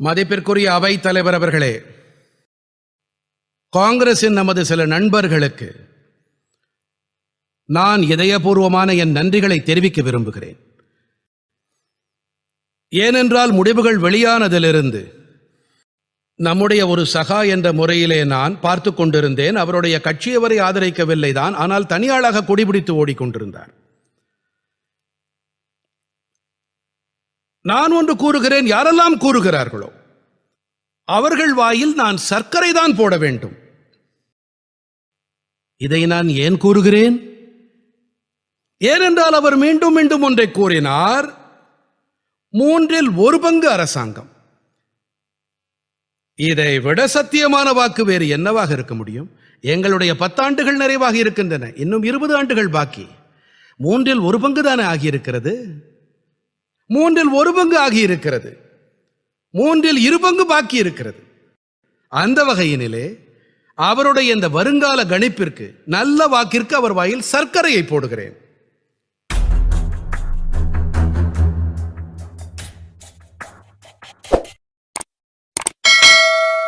மதிப்பிற்குரிய அவை தலைவர் அவர்களே காங்கிரசின் நமது சில நண்பர்களுக்கு நான் இதயபூர்வமான என் நன்றிகளை தெரிவிக்க விரும்புகிறேன். ஏனென்றால் முடிவுகள் வெளியானதிலிருந்து நம்முடைய ஒரு சகா என்ற முறையிலே நான் பார்த்து கொண்டிருந்தேன். அவருடைய கட்சியவரை ஆதரிக்கவில்லை தான் ஆனால் தனியாளாக கொடிபிடித்து ஓடிக்கொண்டிருந்தார். நான் ஒன்று கூறுகிறேன் யாரெல்லாம் கூறுகிறார்களோ அவர்கள் வாயில் நான் சர்க்கரை தான் போட வேண்டும். இதை நான் ஏன் கூறுகிறேன்? ஏனென்றால் அவர் மீண்டும் மீண்டும் ஒன்றை கூறினார் மூன்றில் ஒரு பங்கு அரசாங்கம். இதை விட சத்தியமான வாக்கு வேறு என்னவாக இருக்க முடியும்? எங்களுடைய பத்தாண்டுகள் நிறைவாக இருக்கின்றன இன்னும் இருபது ஆண்டுகள் பாக்கி. மூன்றில் ஒரு பங்கு தானே ஆகியிருக்கிறது? மூன்றில் ஒரு பங்கு ஆகியிருக்கிறது. மூன்றில் இரு பங்கு பாக்கி இருக்கிறது. அந்த வகையினிலே அவருடைய இந்த வருங்கால கணிப்பிற்கு நல்ல வாக்கிற்கு அவர் வாயில் சர்க்கரையை போடுகிறேன்.